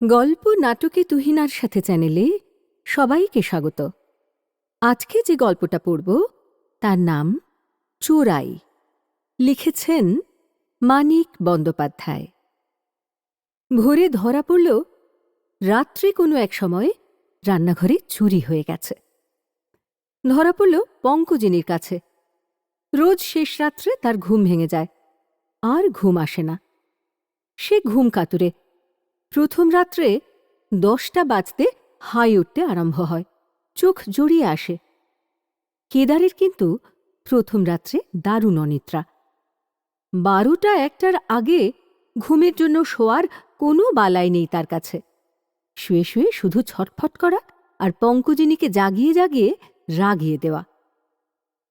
গল্প নাটকে তুহিনার সাথে চ্যানেলে সবাইকে স্বাগত। আজকে যে গল্পটা পড়ব, তার নাম চোরাই। লিখেছেন মানিক বন্দ্যোপাধ্যায়। ভোরে ধরা পড়ল, রাত্রে কোনো এক সময় রান্নাঘরে চুরি হয়ে গেছে। ধরা পড়ল পঙ্কজিনীর কাছে। রোজ শেষ রাত্রে তার ঘুম ভেঙে যায়, আর ঘুম আসে না। সে ঘুম কাতুরে প্রথম রাত্রে দশটা বাজতে হাই উঠতে আরম্ভ হয়। চোখ জড়িয়ে আসে। কেদারের কিন্তু প্রথম রাত্রে দারুণ অনিদ্রা। বারোটা একটার আগে ঘুমের জন্য শোয়ার কোনো বালাই নেই তার কাছে। শুয়ে শুয়ে শুধু ছটফট করা আর পঙ্কজিনীকে জাগিয়ে জাগিয়ে রাগিয়ে দেওয়া।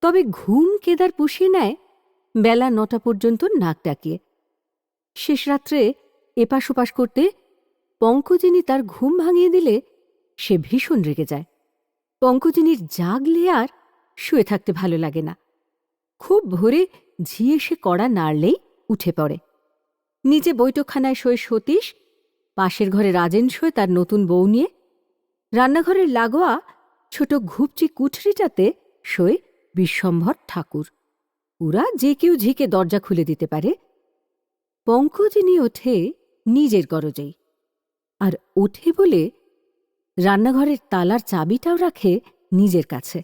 তবে ঘুম কেদার পুষিয়ে নেয় বেলা নটা পর্যন্ত নাক ডাকিয়ে। শেষ রাত্রে এপাশ ওপাশ করতে পঙ্কজিনী তার ঘুম ভাঙিয়ে দিলে সে ভীষণ রেগে যায়। পঙ্কজিনীর জাগলে আর শুয়ে থাকতে ভালো লাগে না। খুব ভোরে ঝিয়ে সে কড়া নাড়লেই উঠে পড়ে। নিজে বৈঠকখানায় শোয় সতীশ, পাশের ঘরে রাজেন শোয় তার নতুন বউ নিয়ে। রান্নাঘরের লাগোয়া ছোট ঘুপচি কুঠরিটাতে শোয় বিশ্বম্ভর ঠাকুর। ওরা যে কেউ ঝিকে দরজা খুলে দিতে পারে। পঙ্কজিনী ওঠে নিজের গরজেই। আর ওঠে বলে, রান্নাঘরের তালার চাবিটাও রাখে নিজের কাছে।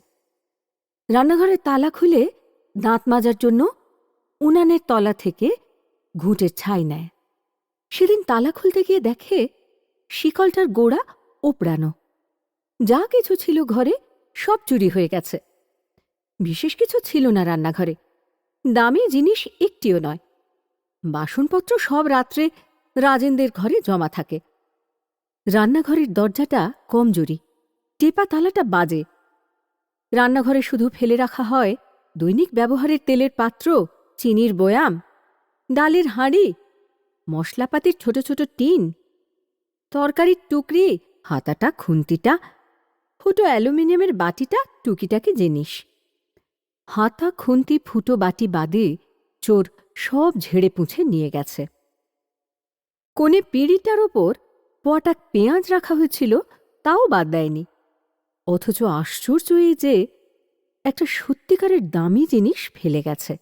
রান্নাঘরের তালা খুলে দাঁত মাজার জন্য উনানের তলা থেকে ঘুঁটের ছাই নেয়। সেদিন তালা খুলতে গিয়ে দেখে শিকলটার গোড়া ওপড়ানো। যা কিছু ছিল ঘরে সব চুরি হয়ে গেছে। বিশেষ কিছু ছিল না রান্নাঘরে। দামি জিনিস একটিও নয়। বাসনপত্র সব রাত্রে রাজেনদের ঘরে জমা থাকে। রান্নাঘরের দরজাটা কমজোরি, টেপা তালাটা বাজে। রান্নাঘরে শুধু ফেলে রাখা হয় দৈনিক ব্যবহারের তেলের পাত্র, চিনির বয়াম, ডালের হাঁড়ি, মশলাপাতির ছোট ছোট টিন, তরকারির টুকরি, হাতাটা, খুন্তিটা, ফুটো অ্যালুমিনিয়ামের বাটিটা, টুকিটাকি জিনিস। হাতা, খুন্তি, ফুটো, বাটি বাদে চোর সব ঝেড়ে পুঁছে নিয়ে গেছে। কোণে পিঁড়িটার ওপর পটাক পেঁয়াজ রাখা হয়েছিল, তাও বাদ দেয়নি। অথচ আশ্চর্য এই যে, একটা সত্যিকারের দামি জিনিস ফেলে গেছে।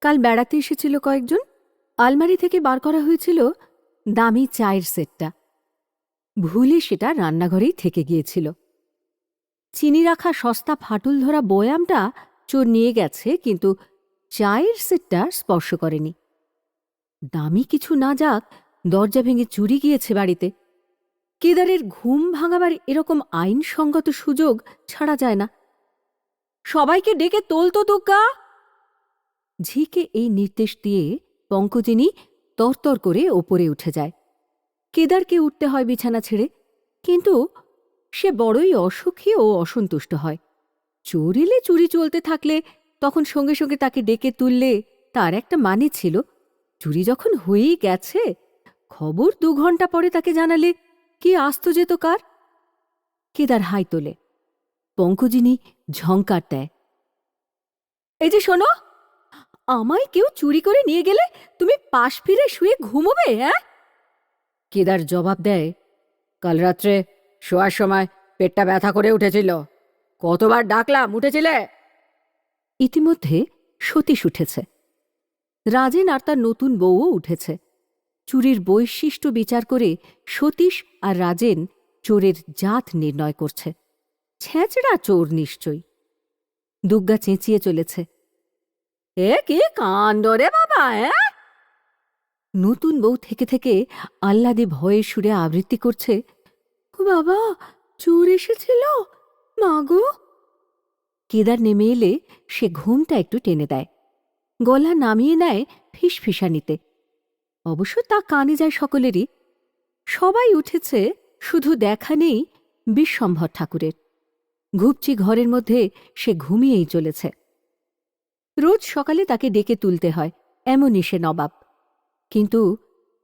কাল বেড়াতে এসেছিল কয়েকজন, আলমারি থেকে বার করা হয়েছিল দামি চায়ের সেটটা। ভুলে সেটা রান্নাঘরেই থেকে গিয়েছিল। চিনি রাখা সস্তা ফাটুল ধরা বয়ামটা চোর নিয়ে গেছে, কিন্তু চায়ের সেটটা স্পর্শ করেনি। দামি কিছু না যাক, দরজা ভেঙে চুরি গিয়েছে বাড়িতে। কেদারের ঘুম ভাঙাবার এরকম আইনসঙ্গত সুযোগ ছাড়া যায় না। সবাইকে ডেকে তোলতো দুগ্গা ঝিকে এই নির্দেশ দিয়ে পঙ্কজিনী তরতর করে ওপরে উঠে যায়। কেদারকে উঠতে হয় বিছানা ছেড়ে, কিন্তু সে বড়ই অসুখী ও অসন্তুষ্ট হয়। চোর এলে চুরি চলতে থাকলে, তখন সঙ্গে সঙ্গে তাকে ডেকে তুললে তার একটা মানে ছিল। চুরি যখন হয়েই গেছে, খবর দু ঘণ্টা পরে তাকে জানালে কি আসত যেত কার? কেদার হাই তোলে। পঙ্কজিনী ঝঙ্কার দেয়। এই যে শোনো, আমায় কেউ চুরি করে নিয়ে গেলে তুমি পাশ ফিরে শুয়ে ঘুমোবে হ্যাঁ? কেদার জবাব দেয়, কাল রাত্রে শোয়ার সময় পেটটা ব্যথা করে উঠেছিল। কতবার ডাকলাম, উঠেছিলে? ইতিমধ্যে সতীশ উঠেছে। রাজেন আর তার নতুন বউও উঠেছে। চুরির বৈশিষ্ট্য বিচার করে সতীশ আর রাজেন চোরের জাত নির্ণয় করছে। ছেঁচড়া চোর নিশ্চয়ই। দুগ্গা চেঁচিয়ে চলেছে। এ কি কাণ্ড রে বাবা নতুন বউ থেকে থেকে আহ্লাদে ভয়ে সুরে আবৃত্তি করছে বাবা, চোর এসেছিল? মাগো কেদার নেমে এলে সে ঘুমটা একটু টেনে দেয়। গলা নামিয়ে নেয় ফিসফিসানিতে। অবশ্য তা কানে যায় সকলেরই। সবাই উঠেছে, শুধু দেখা নেই বিশ্বম্ভর ঠাকুরের। ঘুপচি ঘরের মধ্যে সে ঘুমিয়েই চলেছে। রোজ সকালে তাকে ডেকে তুলতে হয়, এমনই সে নবাব। কিন্তু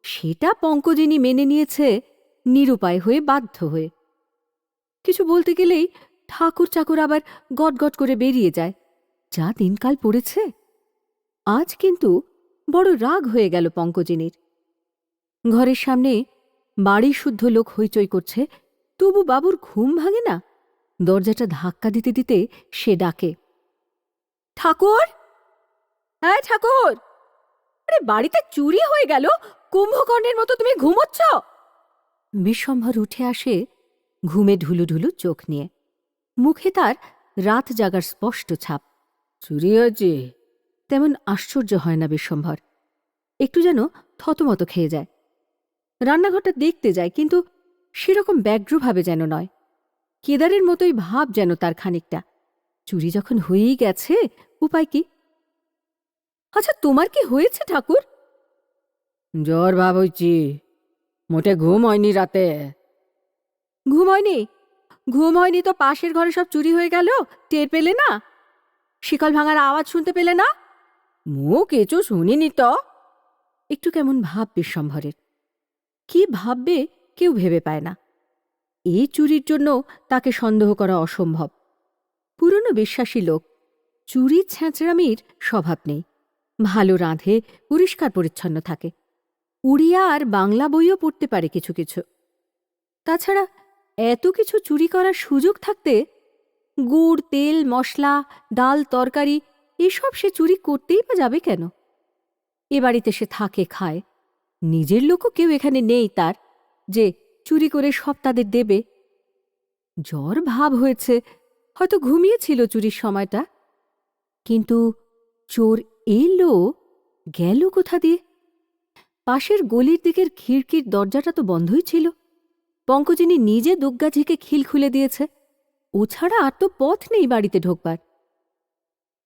সেটা পঙ্কজিনী মেনে নিয়েছে, নিরুপায় হয়ে বাধ্য হয়ে। কিছু বলতে গেলেই ঠাকুর চাকুর আবার গটগট করে বেরিয়ে যায়। যা দিনকাল পড়েছে। আজ কিন্তু বড় রাগ হয়ে গেল পঙ্কজিনীর। ঘরের সামনে বাড়ি শুদ্ধ লোক হইচই করছে, তবু বাবুর ঘুম ভাঙে না? দরজাটা ধাক্কা দিতে দিতে সে ডাকে, ঠাকুর! হ্যাঁ ঠাকুর! আরে, বাড়িতে চুরি হয়ে গেল? কুম্ভকর্ণের মতো তুমি ঘুমোচ্ছ? বিশ্বম্ভর উঠে আসে ঘুমে ঢুলু ঢুলু চোখ নিয়ে। মুখে তার রাত জাগার স্পষ্ট ছাপ, চুরি হয়েছে? তেমন আশ্চর্য হয় না বিশ্বম্ভর। একটু যেন থতমত খেয়ে যায়। রান্নাঘরটা দেখতে যায় কিন্তু সেরকম ব্যগ্রভাবে যেন নয়। কেদারের মতোই ভাব যেন তার খানিকটা। চুরি যখন হয়েই গেছে উপায় কি? আচ্ছা তোমার কি হয়েছে ঠাকুর? জ্বর ভাব হইছি মোটে ঘুম হয়নি রাতে। ঘুম হয়নি? ঘুম হয়নি তো পাশের ঘরে সব চুরি হয়ে গেল? টের পেলে না? শিকল ভাঙার আওয়াজ শুনতে পেলে না? মুখ কিছু শুনিনি তো। একটু কেমন ভাব বিশ্বম্ভরের কি ভাববে কেউ ভেবে পায় না। এই চুরির জন্য তাকে সন্দেহ করা অসম্ভব। পুরনো বিশ্বাসী লোক, চুরি ছ্যাঁচড়ামির স্বভাব নেই। ভালো রাঁধে, পরিষ্কার পরিচ্ছন্ন থাকে। উড়িয়া আর বাংলা বইও পড়তে পারে কিছু কিছু। তাছাড়া এত কিছু চুরি করার সুযোগ থাকতে গুড়, তেল, মশলা, ডাল, তরকারি এসব সে চুরি করতেই বা যাবে কেন? এ বাড়িতে সে থাকে, খায়। নিজের লোকও কেউ এখানে নেই তার, যে চুরি করে সব তাদের দেবে। জ্বর ভাব হয়েছে, হয়তো ঘুমিয়েছিল চুরির সময়টা। কিন্তু চোর এলো, গেল কোথা দিয়ে? পাশের গলির দিকের খিড়কির দরজাটা তো বন্ধই ছিল। পঙ্কজিনী নিজে দুগ্গা ঝেঁকে খিল খুলে দিয়েছে। ও ছাড়া আর তো পথ নেই বাড়িতে ঢোকবার।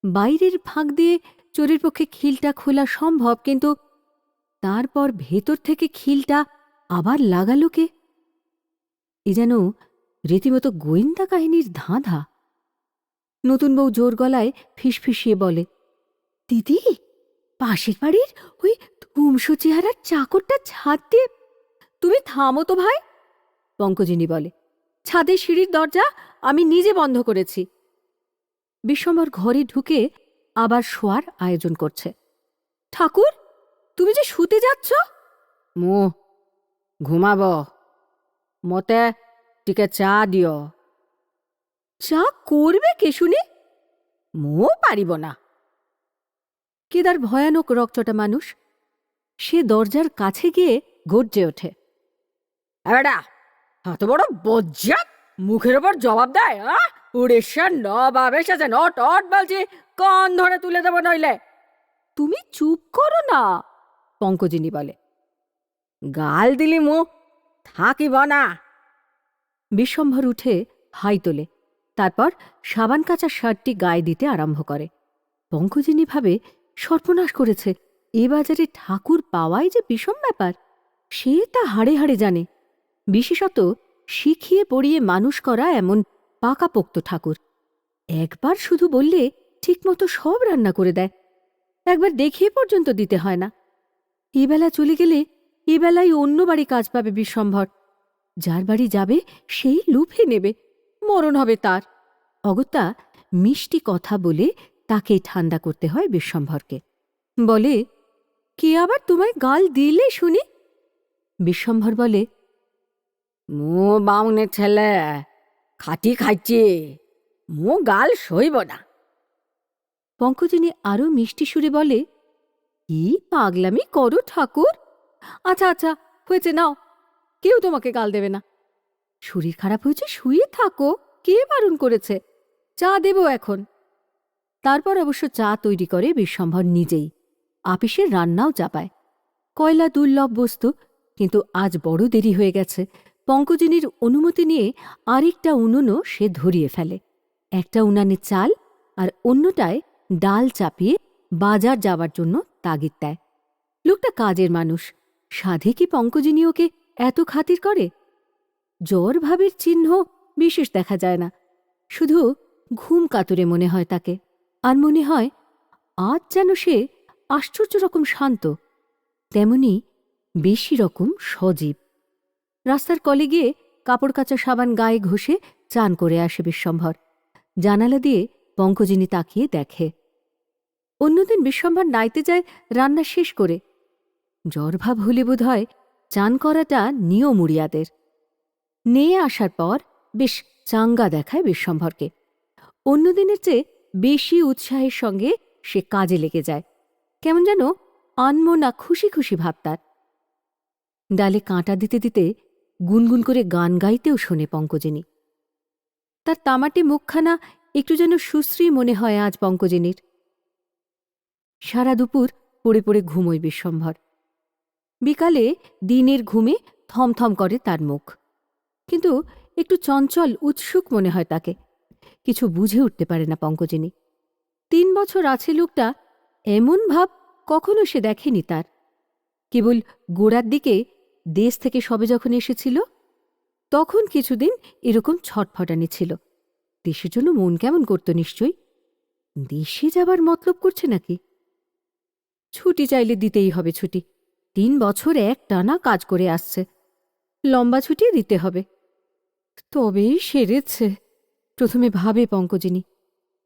বাইরের ফাঁক দিয়ে চোরের পক্ষে খিলটা খোলা সম্ভব, কিন্তু তারপর ভেতর থেকে খিলটা আবার লাগালো কে? এ যেন রীতিমতো গোয়েন্দা কাহিনীর ধাঁধা। নতুন বউ জোর গলায় ফিসফিসিয়ে বলে, দিদি, পাশের বাড়ির ওই ধুমসো চেহারার চাকরটা ছাদ দিয়ে, তুমি থামো তো ভাই। পঙ্কজিনী বলে ছাদে সিঁড়ির দরজা আমি নিজে বন্ধ করেছি। বিশ্বম্বর ঘরে ঢুকে আবার শোয়ার আয়োজন করছে। ঠাকুর তুমি যে শুতে যাচ্ছ? মু ঘুমাব। মতে টিকে চা দিও। চা করবে কে শুনি? মো পারিব না। কেদার ভয়ানক রকচটা মানুষ সে দরজার কাছে গিয়ে গর্জে ওঠে। এত বড় বজ্জাত মুখের ওপর জবাব দেয় আহ? উড়িষ্যার নবাব এসেছে নট অট বলছি, কন ধরে তুলে দেবো নইলে? তুমি চুপ করো না, পঙ্কজিনী বলে। গাল দিলি মু, থাকিব না। বিশ্বম্ভর উঠে হাই তোলে, তারপর সাবান কাঁচা শার্টটি গায়ে দিতে আরম্ভ করে। পঙ্কজিনী ভাবে সর্বনাশ করেছে, এ বাজারে ঠাকুর পাওয়াই যে বিষম ব্যাপার, সে তা হাড়ে হাড়ে জানে। বিশেষত শিখিয়ে পড়িয়ে মানুষ করা এমন পাকাপোক্ত ঠাকুর। একবার শুধু বললে ঠিকমতো সব রান্না করে দেয়। একবার দেখিয়ে পর্যন্ত দিতে হয় না। এবেলা চলে গেলে এবেলায় অন্য বাড়ি কাজ পাবে বিশ্বম্ভর। যার বাড়ি যাবে সেই লুফে নেবে। মরণ হবে তার। অগত্যা মিষ্টি কথা বলে তাকে ঠান্ডা করতে হয় বিশ্বম্ভরকে। বলে, কে আবার তোমায় গাল দিলে শুনি? বিশ্বম্ভর বলে, মো বাউনের ছেলে খাটি খাইছে। মো গাল সইব না। পঙ্কজিনী আরও মিষ্টি সুরে বলে, কি পাগলামি করো ঠাকুর? আচ্ছা আচ্ছা হয়েছে, নাও। কেউ তোমাকে গাল দেবে না। শরীর খারাপ হয়েছে, শুয়ে থাকো। কে বারণ করেছে? চা দেব এখন। তারপর অবশ্য চা তৈরি করে বিশ্বম্ভর নিজেই। আপিসের রান্নাও চাপায়। কয়লা দুর্লভ বস্তু, কিন্তু আজ বড় দেরি হয়ে গেছে। পঙ্কজিনীর অনুমতি নিয়ে আরেকটা উনুনও সে ধরিয়ে ফেলে। একটা উনানে চাল আর অন্যটায় ডাল চাপিয়ে বাজার যাওয়ার জন্য তাগিদ দেয়। লোকটা কাজের মানুষ। সাধে কি পঙ্কজিনী ওকে এত খাতির করে? জ্বর ভাবের চিহ্ন বিশেষ দেখা যায় না। শুধু ঘুম কাতুরে মনে হয় তাকে। আর মনে হয় আজ যেন সে আশ্চর্য রকম শান্ত। তেমনি বেশি রকম সজীব। রাস্তার কলে গিয়ে কাপড় কাচা সাবান গায়ে ঘষে চান করে আসে বিশ্বম্ভর। জানালা দিয়ে পঙ্কজিনী তাকিয়ে দেখে। অন্যদিন বিশ্বম্ভর নাইতে যায় রান্না শেষ করে। জ্বরভাব হলে বোধ হয় চান করাটা নিয়ম উড়িয়াদের। নিয়ে আসার পর বেশ চাঙ্গা দেখায় বিশ্বম্ভরকে। অন্যদিনের চেয়ে বেশি উৎসাহের সঙ্গে সে কাজে লেগে যায়। কেমন যেন আনমনা খুশি খুশি ভাব তার। ডালে কাঁটা দিতে দিতে গুনগুন করে গান গাইতেও শোনে পঙ্কজিনী। তার তামাটে মুখখানা একটু যেন সুশ্রী মনে হয় আজ পঙ্কজিনীর। সারা দুপুর পড়ে পড়ে ঘুমোয় বিশ্বম্ভর। বিকালে দিনের ঘুমে থমথম করে তার মুখ। কিন্তু একটু চঞ্চল, উৎসুক মনে হয় তাকে। কিছু বুঝে উঠতে পারে না পঙ্কজিনী। তিন বছর আছে লোকটা, এমন ভাব কখনো সে দেখেনি তার। কেবল গোড়ার দিকে দেশ থেকে সবে যখন এসেছিল, তখন কিছুদিন এরকম ছটফটানি ছিল। দেশের জন্য মন কেমন করত নিশ্চয়ই? দেশে যাবার মতলব করছে নাকি? ছুটি চাইলে দিতেই হবে ছুটি। তিন বছর এক টানা কাজ করে আসছে। লম্বা ছুটি দিতে হবে। তবেই সেরেছে। প্রথমে ভাবে পঙ্কজিনী।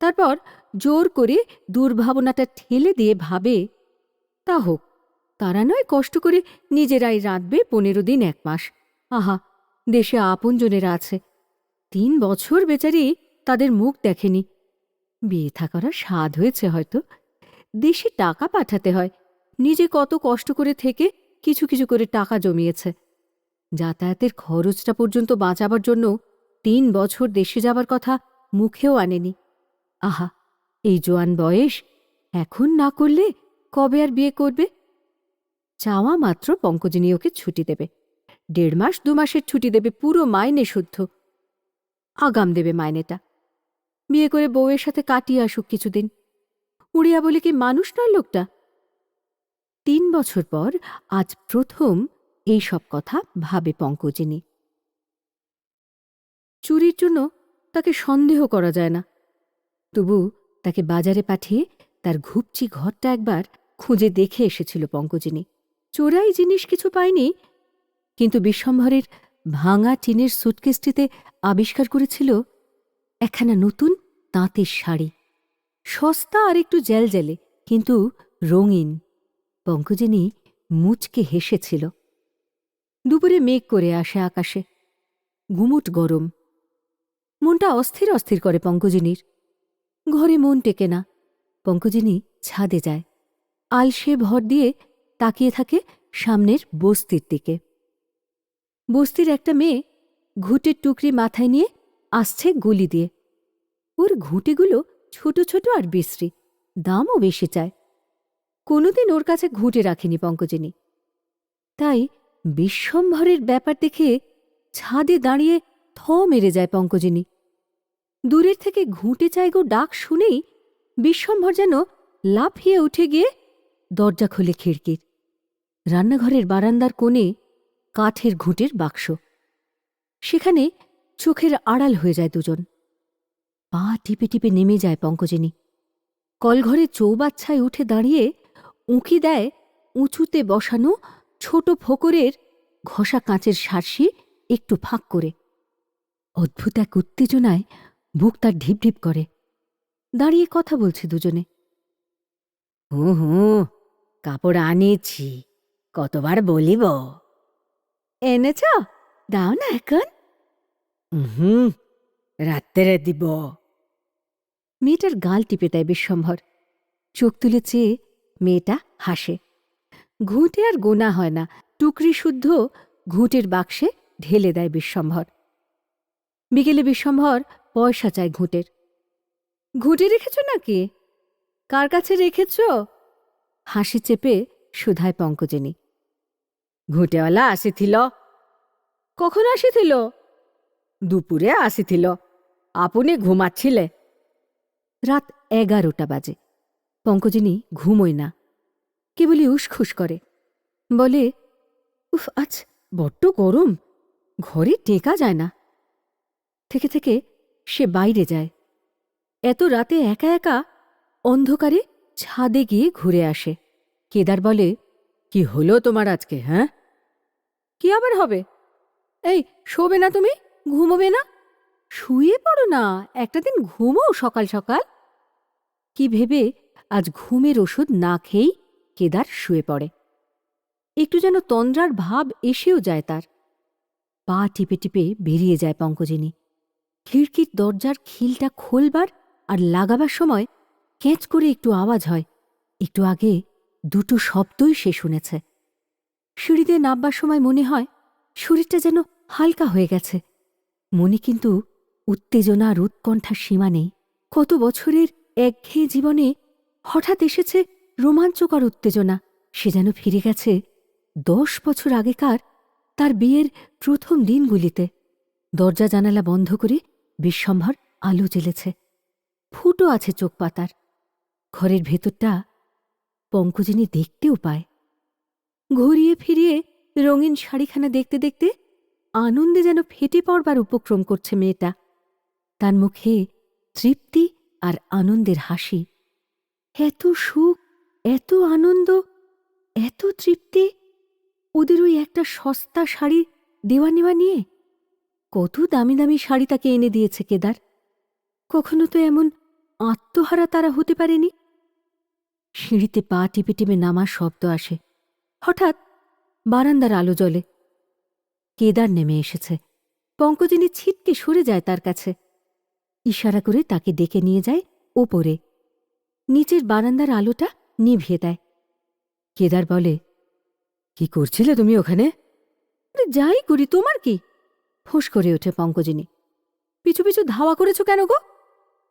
তারপর জোর করে দুর্ভাবনাটা ঠেলে দিয়ে ভাবে, তা হোক। তারা নয় কষ্ট করে নিজেরাই রাঁধবে পনেরো দিন এক মাস। আহা, দেশে আপনজনেরা আছে। তিন বছর বেচারি তাদের মুখ দেখেনি। বিয়ে থাকার স্বাদ হয়েছে হয়তো। দেশে টাকা পাঠাতে হয়। নিজে কত কষ্ট করে থেকে কিছু কিছু করে টাকা জমিয়েছে। যাতায়াতের খরচটা পর্যন্ত বাঁচাবার জন্য তিন বছর দেশে যাবার কথা মুখেও আনেনি। আহা, এই জোয়ান বয়স এখন না করলে কবে আর বিয়ে করবে? চাওয়া মাত্র পঙ্কজিনী ওকে ছুটি দেবে। দেড় মাস, দু মাসের ছুটি দেবে পুরো মাইনে শুদ্ধ। আগাম দেবে মাইনেটা। বিয়ে করে বউয়ের সাথে কাটিয়ে আসুক কিছুদিন। উড়িয়া বলে কি মানুষ নয় লোকটা? তিন বছর পর আজ প্রথম এই সব কথা ভাবে পঙ্কজিনী। চুরির জন্য তাকে সন্দেহ করা যায় না। তবু তাকে বাজারে পাঠিয়ে তার ঘুপচি ঘরটা একবার খুঁজে দেখে এসেছিল পঙ্কজিনী। চোরাই জিনিস কিছু পায়নি, কিন্তু বিশ্বম্ভরের ভাঙা টিনের সুটকেসটিতে আবিষ্কার করেছিল একখানা নতুন তাঁতের শাড়ি। সস্তা আর একটু জ্যালজ্যালে, কিন্তু রঙিন। পঙ্কজিনী মুচকে হেসেছিল। দুপুরে মেঘ করে আসে আকাশে। গুমুট গরম। মনটা অস্থির অস্থির করে পঙ্কজিনীর। ঘরে মন টেকে না। পঙ্কজিনী ছাদে যায়। আলসে ভর দিয়ে তাকিয়ে থাকে সামনের বস্তির দিকে। বস্তির একটা মেয়ে ঘুটের টুকরি মাথায় নিয়ে আসছে গুলি দিয়ে। ওর ঘুঁটেগুলো ছোট ছোট আর বিশ্রী, দামও বেশি চায়। কোনোদিন ওর কাছে ঘুঁটে রাখেনি পঙ্কজিনী। তাই বিশ্বম্ভরের ব্যাপার দেখে ছাদে দাঁড়িয়ে থ মেরে যায় পঙ্কজিনী। দূরের থেকে ঘুঁটে চাইগো ডাক শুনেই বিশ্বম্ভর যেন লাফিয়ে উঠে গিয়ে দরজা খুলে খিড়কির। রান্নাঘরের বারান্দার কোণে কাঠের ঘুঁটের বাক্স। সেখানে চোখের আড়াল হয়ে যায় দুজন। পা টিপে টিপে নেমে যায় পঙ্কজিনী। কলঘরে চৌবাচ্ছায় উঠে দাঁড়িয়ে উঁকি দেয় উঁচুতে বসানো ছোট ফোকরের ঘষা কাঁচের সারসি একটু ফাঁক করে। অদ্ভুত এক উত্তেজনায় বুক তার ঢিপ ঢিপ করে। দাঁড়িয়ে কথা বলছে দুজনে। হু হু, কাপড় আনিছি। কতবার বলিব? এনেছ? দাও না এখন। হুম রাত্রে দিব। মেয়েটার গাল টিপে দেয় বিশ্বম্ভর চোখ তুলে চেয়ে মেয়েটা হাসে। ঘুঁটে আর গোনা হয় না। টুকরি শুদ্ধ ঘুঁটের বাক্সে ঢেলে দেয় বিশ্বম্ভর বিকেলে বিশ্বম্ভর পয়সা চায় ঘুঁটের। ঘুঁটে রেখেছ নাকি? কার কাছে রেখেছ? হাসি চেপে সুধায় পঙ্কজিনী। ঘুঁটেওয়ালা আসিছিল কখন আসিছিল দুপুরে আসিছিল আপনি ঘুমাচ্ছিলে। রাত এগারোটা বাজে। পঙ্কজিনী ঘুমোয় না। কেবলই উসখুস করে। বলে, উফ, আজ বড্ড গরম। ঘরে টেকা যায় না। থেকে থেকে সে বাইরে যায়। এত রাতে একা একা অন্ধকারে ছাদে গিয়ে ঘুরে আসে। কেদার বলে কি হলো তোমার আজকে হ্যাঁ? কি আবার হবে? এই, শোবে না তুমি? ঘুমোবে না? শুয়ে পড়ো না। একটা দিন ঘুমো সকাল সকাল। কি ভেবে আজ ঘুমের ওষুধ না খেয়েই কেদার শুয়ে পড়ে। একটু যেন তন্দ্রার ভাব এসেও যায় তার। পা টিপে টিপে বেরিয়ে যায় পঙ্কজিনী। খিড়কির দরজার খিলটা খোলবার আর লাগাবার সময় ক্যাঁচ করে একটু আওয়াজ হয়। একটু আগে দুটো শব্দই সে শুনেছে। সিঁড়িতে নামবার সময় মনে হয় শরীরটা যেন হালকা হয়ে গেছে। মনে কিন্তু উত্তেজনা আর উৎকণ্ঠার সীমা নেই। কত বছরের একঘেয়ে জীবনে হঠাৎ এসেছে রোমাঞ্চকর উত্তেজনা। সে যেন ফিরে গেছে দশ বছর আগেকার তার বিয়ের প্রথম দিনগুলিতে। দরজা জানালা বন্ধ করে বিশ্বম্ভর আলো জ্বেলেছে। ফুটো আছে চোখ পাতার। ঘরের ভেতরটা পঙ্কজিনী দেখতেও পায়। ঘুরিয়ে ফিরিয়ে রঙিন শাড়িখানা দেখতে দেখতে আনন্দে যেন ফেটে পড়বার উপক্রম করছে মেয়েটা। তার মুখে তৃপ্তি আর আনন্দের হাসি। এত সুখ, এত আনন্দ, এত তৃপ্তি, ওদের ওই একটা সস্তা শাড়ি দেওয়া নেওয়া নিয়ে কত দামি দামি শাড়ি তাকে এনে দিয়েছে কেদার। কখনো তো এমন আত্মহারা তারা হতে পারেনি। সিঁড়িতে পা টিপে টিপে নামার শব্দ আসে। হঠাৎ বারান্দার আলো জ্বলে। কেদার নেমে এসেছে। পঙ্কজিনী ছিটকে সরে যায় তার কাছে। ইশারা করে তাকে ডেকে নিয়ে যায় ওপরে। নিচের বারান্দার আলোটা নিভিয়ে দেয়। কেদার বলে, কি করছিলে তুমি ওখানে? যাই করি, তোমার কি? ফোঁস করে ওঠে পঙ্কজিনী। পিছু পিছু ধাওয়া করেছ কেন গো?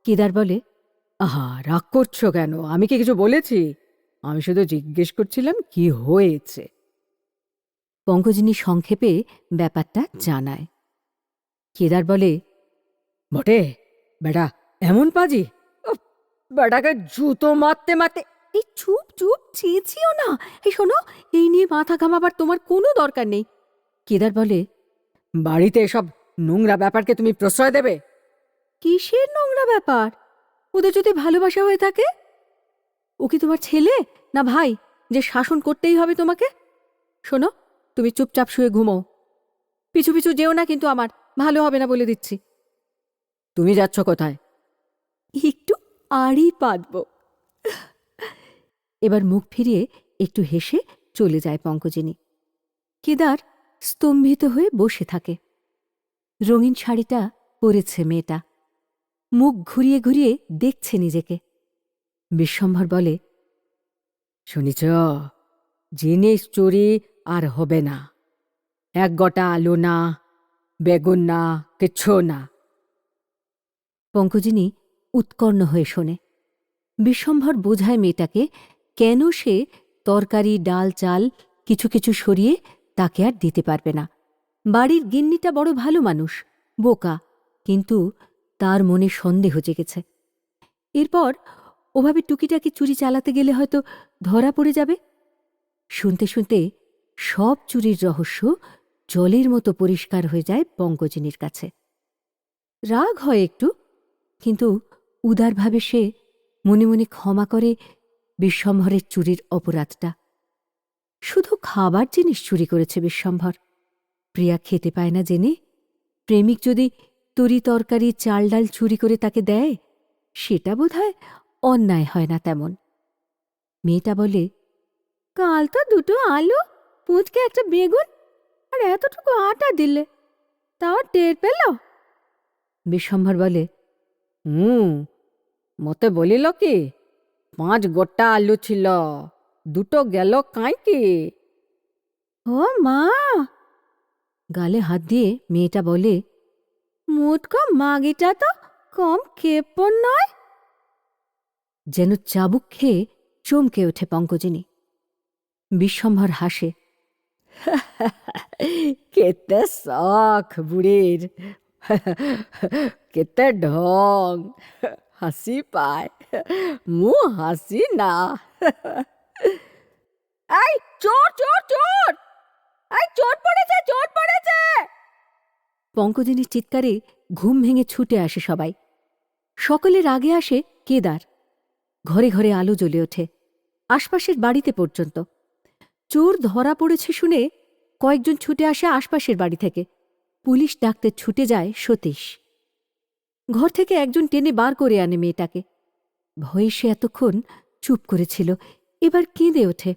কেদার বলে আহা রাগ করছ কেন? আমি কি কিছু বলেছি? আমি শুধু জিজ্ঞেস করছিলাম কি হয়েছে? পঙ্কজিনী সংক্ষেপে ব্যাপারটা জানায়। কেদার বলে বটে বেটা এমন পাজি? বেটাকে জুতো মারতে মারতে এই চুপ চুপ চেয়েছিও না। এই শোনো এই নিয়ে মাথা ঘামাবার তোমার কোনো দরকার নেই। কেদার বলে বাড়িতে এসব নোংরা ব্যাপারকে তুমি প্রশ্রয় দেবে? কিসের নোংরা ব্যাপার? ওদের যদি ভালোবাসা হয়ে থাকে? ও কি তোমার ছেলে? না ভাই যে শাসন করতেই হবে তোমাকে? শোনো তুমি চুপচাপ শুয়ে ঘুমো। পিছু পিছু যেও না কিন্তু আমার ভালো হবে না বলে দিচ্ছি। তুমি যাচ্ছ কোথায়? একটু আড়ি পাতব। এবার মুখ ফিরিয়ে একটু হেসে চলে যায় পঙ্কজিনী। কেদার স্তম্ভিত হয়ে বসে থাকে। রঙিন শাড়িটা পরেছে মেয়েটা। মুখ ঘুরিয়ে ঘুরিয়ে দেখছে নিজেকে। বিশ্বম্ভর বলে শুনিছ জিনিস চুরি আর হবে না। এক গটা আলু না বেগুন না কিচ্ছু না। পঙ্কজিনী উৎকর্ণ হয়ে শোনে। বিশ্বম্ভর বোঝায় মেয়েটাকে কেন সে তরকারি ডাল চাল কিছু কিছু সরিয়ে তাকে আর দিতে পারবে না। বাড়ির গিন্নিটা বড় ভালো মানুষ বোকা কিন্তু তার মনে সন্দেহ জেগেছে। এরপর, ওভাবে টুকিটাকি চুরি চালাতে গেলে হয়তো ধরা পড়ে যাবে? শুনতে শুনতে সব চুরির রহস্য জলের মতো পরিষ্কার হয়ে যায় পঙ্কজিনীর কাছে। রাগ হয় একটু, কিন্তু উদারভাবে সে মনে মনে ক্ষমা করে বিশ্বম্ভরের চুরির অপরাধটা। শুধু খাবার জিনিস চুরি করেছে বিশ্বম্ভর। প্রিয়া খেতে পায় না জেনে, প্রেমিক যদি তরি তরকারি চাল ডাল চুরি করে তাকে দেয়, সেটা বোধহয় অন্যায় হয় না তেমন। মেয়েটা বলে, কাল তো দুটো আলু পুঁচকে একটা বেগুন, আর এতটুকু আটা দিলে, তাও টের পেল? বিশ্বম্ভর বলে, হুম, মতে বলিল কি, পাঁচ গোটা আলু ছিল, দুটো গেল কাঁইকি। ও মা! গালে হাত দিয়ে মেয়েটা বলে মোটকা মাগিটা তো কম ক্ষেপণ নয়। যেন চাবুক খেয়ে চমকে ওঠে পঙ্কজিনী। বিশ্বম্ভর হাসে, কেতে শখ বুড়ির, কেতে ঢং, হাসি পায় মু হাসি না। এই চোর চোর চোর! এই চোর পড়েছে চোর পড়েছে! পঙ্কজিনীর চিৎকারে ঘুম ভেঙে ছুটে আসে সবাই। সকলের আগে আসে কেদার। ঘরে ঘরে আলো জ্বলে ওঠে, আশপাশের বাড়িতে পর্যন্ত। চোর ধরা পড়েছে শুনে কয়েকজন ছুটে আসে আশপাশের বাড়ি থেকে। পুলিশ ডাকতে ছুটে যায় সতীশ। ঘর থেকে একজন টেনে বার করে আনে মেয়েটাকে। ভয়ে সে এতক্ষণ চুপ করেছিল, এবার কেঁদে ওঠে।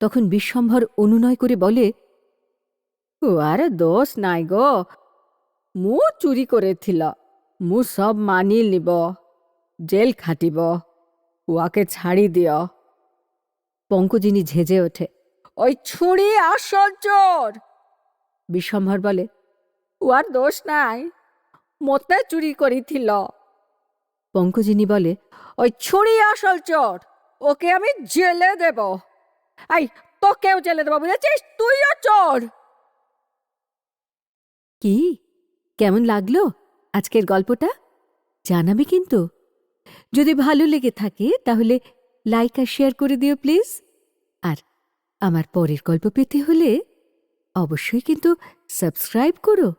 তখন বিশ্বম্ভর অনুনয় করে বলে, ও, আরে দোষ নাই গো। মু চুরি করেছিল। মু সব মানি লিব জেল খাটিব। উয়াকে ছাড়ি দিও পঙ্কজিনী ঝেঁজে ওঠে, ওই ছুরি আসল চোর! বিশ্বম্ভর বলে উয়ার দোষ নাই। মতে চুরি করিছিল। পঙ্কজিনী বলে, ওই ছুরি আসল চোর, ওকে আমি জেলে দেব। আই তোকেও জেলে দেবো, বুঝেছিস? তুইও চোর! কি? কেমন লাগল আজকের গল্পটা? জানাবে কিন্তু। যদি ভালো লেগে থাকে, তাহলে লাইক আর শেয়ার করে দিও, প্লিজ। আর আমার পরের গল্প পেতে হলে অবশ্যই কিন্তু সাবস্ক্রাইব করো।